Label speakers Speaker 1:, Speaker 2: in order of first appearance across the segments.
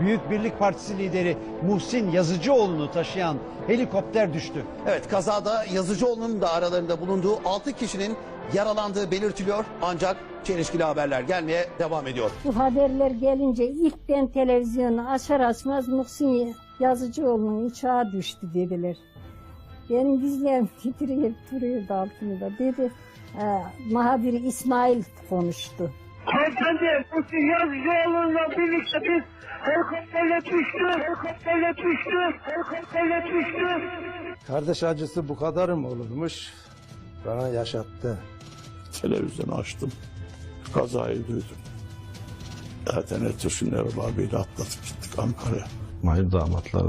Speaker 1: Büyük Birlik Partisi lideri Muhsin Yazıcıoğlu'nu taşıyan helikopter düştü.
Speaker 2: Evet kazada Yazıcıoğlu'nun da aralarında bulunduğu 6 kişinin yaralandığı belirtiliyor. Ancak çelişkili haberler gelmeye devam ediyor.
Speaker 3: Bu haberler gelince ilk ben televizyonu açar açmaz Muhsin Yazıcıoğlu'nun uçağı düştü dediler. Benim dizlerim titreyip duruyordu altında dedi. E, Mahabiri İsmail konuştu.
Speaker 4: Hanımefendi, bu Yazıcıoğlu'yla birlikte biz helikopterle düştü, helikopterle düştü, helikopterle düştü.
Speaker 5: Kardeş acısı bu kadar mı olurmuş? Bana yaşattı.
Speaker 6: Televizyonu açtım. Kazayı duydum. Zaten Ertuğrul Erol abiyle atlatıp gittik Ankara'ya.
Speaker 7: Mahir damatlar.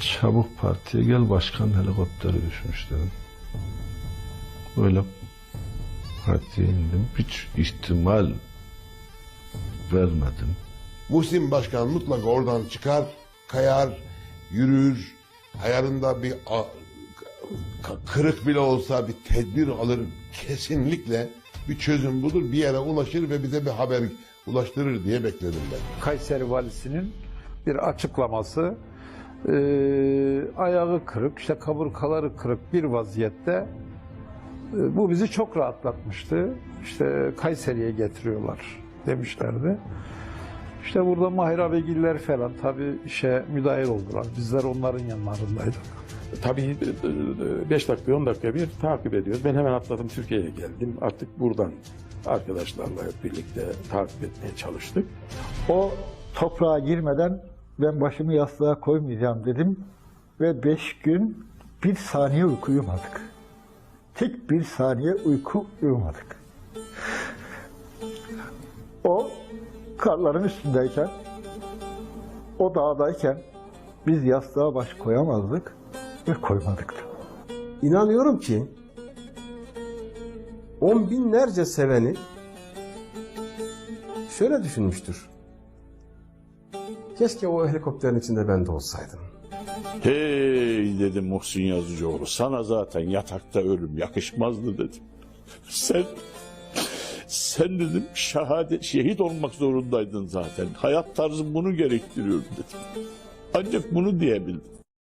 Speaker 7: Çabuk partiye gel başkan helikopteri düşmüş dedim. Öyle partiye indim. Hiç ihtimal vermedim.
Speaker 8: Muhsin Başkan mutlaka oradan çıkar, kayar, yürür, ayarında bir kırık bile olsa bir tedbir alır. Kesinlikle bir çözüm bulur, bir yere ulaşır ve bize bir haber ulaştırır diye bekledim ben.
Speaker 9: Kayseri valisinin bir açıklaması e, ayağı kırık, işte kaburgaları kırık bir vaziyette bu bizi çok rahatlatmıştı. İşte Kayseri'ye getiriyorlar demişlerdi. İşte burada Mahir Abegiller falan tabii işe müdahil oldular. Bizler onların yanlarındaydık.
Speaker 6: Tabii 5 dakika 10 dakika bir takip ediyoruz. Ben hemen atladım Türkiye'ye geldim. Artık buradan arkadaşlarla birlikte takip etmeye çalıştık.
Speaker 10: O toprağa girmeden ben başımı yastığa koymayacağım dedim ve beş gün bir saniye uyku uyumadık. Tek bir saniye uyku uyumadık. O karların üstündeyken, o dağdayken biz yastığa baş koyamazdık ve koymadık da.
Speaker 5: İnanıyorum ki on binlerce seveni şöyle düşünmüştür. Keşke o helikopterin içinde ben de olsaydım.
Speaker 6: Hey dedim Muhsin Yazıcıoğlu sana zaten yatakta ölüm yakışmazdı dedim. Sen sen dedim şehadet şehit olmak zorundaydın zaten. Hayat tarzın bunu gerektiriyor dedim. Ancak bunu diyebildim.